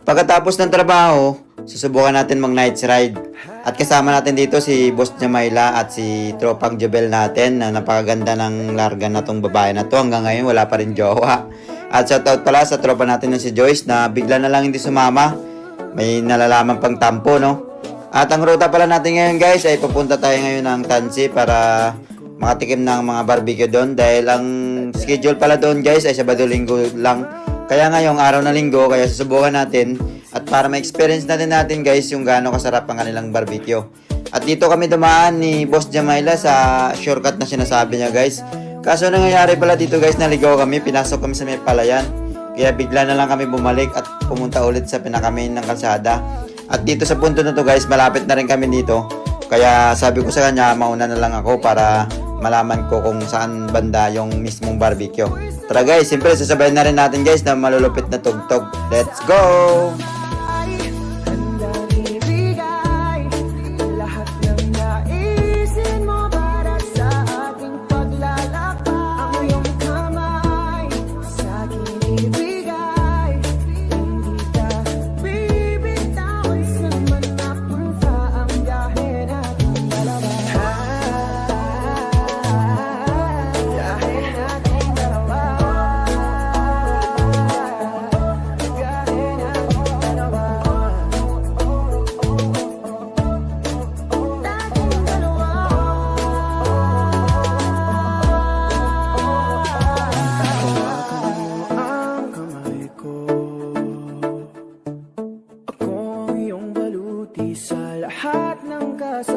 Pagkatapos ng trabaho, susubukan natin mag night ride. At kasama natin dito si Boss Jamaila at si Tropang Jebel natin na napakaganda ng larga na tong babae na to. Hanggang ngayon wala pa rin jowa. At shoutout pala sa tropa natin na si Joyce na bigla na lang hindi sumama. May nalalaman pang tampo, no? At ang ruta pala natin ngayon guys ay pupunta tayo ngayon ng Tansi para makatikim ng mga barbecue doon dahil ang schedule pala doon guys ay Sabado Linggo lang. Kaya ngayong araw na linggo kaya susubukan natin at para ma-experience natin natin guys yung gaano kasarap ang kanilang barbecue. At dito kami dumaan ni Boss Jamaila sa shortcut na sinasabi niya guys. Kaso nangyayari pala dito guys naligaw kami, pinasok kami sa may palayan. Kaya bigla na lang kami bumalik at pumunta ulit sa pinakamain ng kalsada. At dito sa punto na to guys, malapit na rin kami dito. Kaya sabi ko sa kanya, mauna na lang ako para malaman ko kung saan banda yung mismong barbecue. Tara guys, siyempre sasabayin na rin natin guys na malulupit na tugtog. Let's go! pagpapabuti sa lahat ng kasakit